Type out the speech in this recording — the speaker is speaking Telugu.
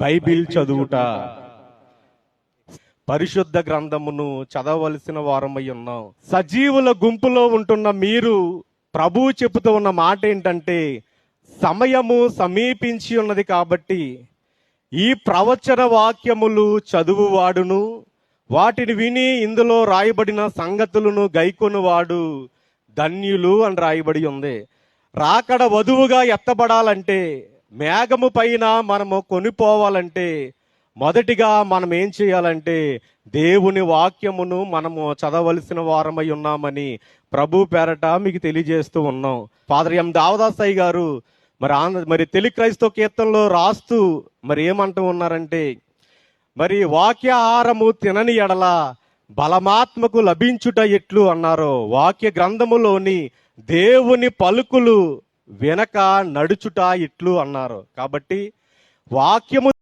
బైబిల్ చదువుట. పరిశుద్ధ గ్రంథమును చదవలసిన వారమై ఉన్నాం. సజీవుల గుంపులో ఉంటున్న మీరు ప్రభువు చెబుతూ ఉన్న మాట ఏంటంటే సమయము సమీపించి ఉన్నది కాబట్టి ఈ ప్రవచన వాక్యములు చదువువాడును వాటిని విని ఇందులో రాయబడిన సంగతులను గైకొనువాడు ధన్యులు అని రాయబడి ఉంది. రాకడ వధువుగా ఎత్తబడాలంటే మేఘము పైన మనము కొనిపోవాలంటే మొదటిగా మనం ఏం చేయాలంటే దేవుని వాక్యమును మనము చదవలసిన వారమై ఉన్నామని ప్రభు పేరట మీకు తెలియజేస్తూ ఉన్నాం. ఫాదర్ ఎం దావదాసాయి గారు మరి ఆంధ్ర మరి తెలుగు క్రైస్తవ కీర్తనలో రాస్తూ మరి ఏమంటూ ఉన్నారంటే మరి వాక్యాహారము తినని ఎడల బలమాత్మకు లభించుట ఎట్లు అన్నారు వాక్య గ్రంథములోని దేవుని పలుకులు వెనక నడుచుట ఇట్లు అన్నారు. కాబట్టి వాక్యము